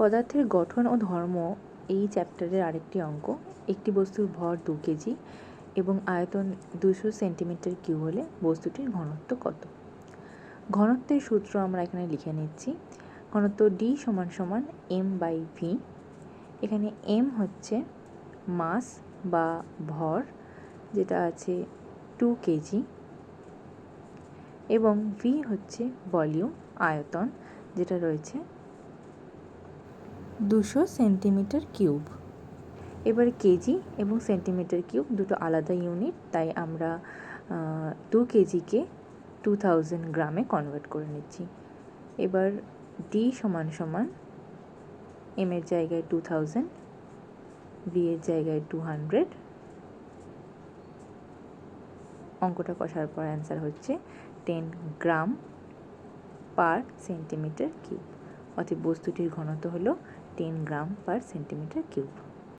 পদার্থের গঠন ও ধর্ম এই চ্যাপ্টারের আরেকটি অঙ্ক একটি বস্তুর ভর দু কেজি এবং আয়তন দুশো সেন্টিমিটার কিউ হলে বস্তুটির ঘনত্ব কত? ঘনত্বের সূত্র আমরা এখানে লিখে নিচ্ছি। ঘনত্ব ডি সমান সমান এম বাই ভি এখানে এম হচ্ছে মাস বা ভর, যেটা আছে টু কেজি এবং ভি হচ্ছে ভলিউম, আয়তন, যেটা রয়েছে দুশো সেন্টিমিটার কিউব। এবার কেজি এবং সেন্টিমিটার কিউব দুটো আলাদা ইউনিট, তাই আমরা টু কেজিকে টু থাউজেন্ড গ্রামে কনভার্ট করে নিচ্ছি। এবার ডি সমান সমান এম এর জায়গায় টু থাউজেন্ড বি এর জায়গায় টু হান্ড্রেড। অঙ্কটা কষার পর অ্যান্সার হচ্ছে ten gram per centimetre cube. অতএব বস্তুটির ঘনত্ব হলো ten gram per centimetre cube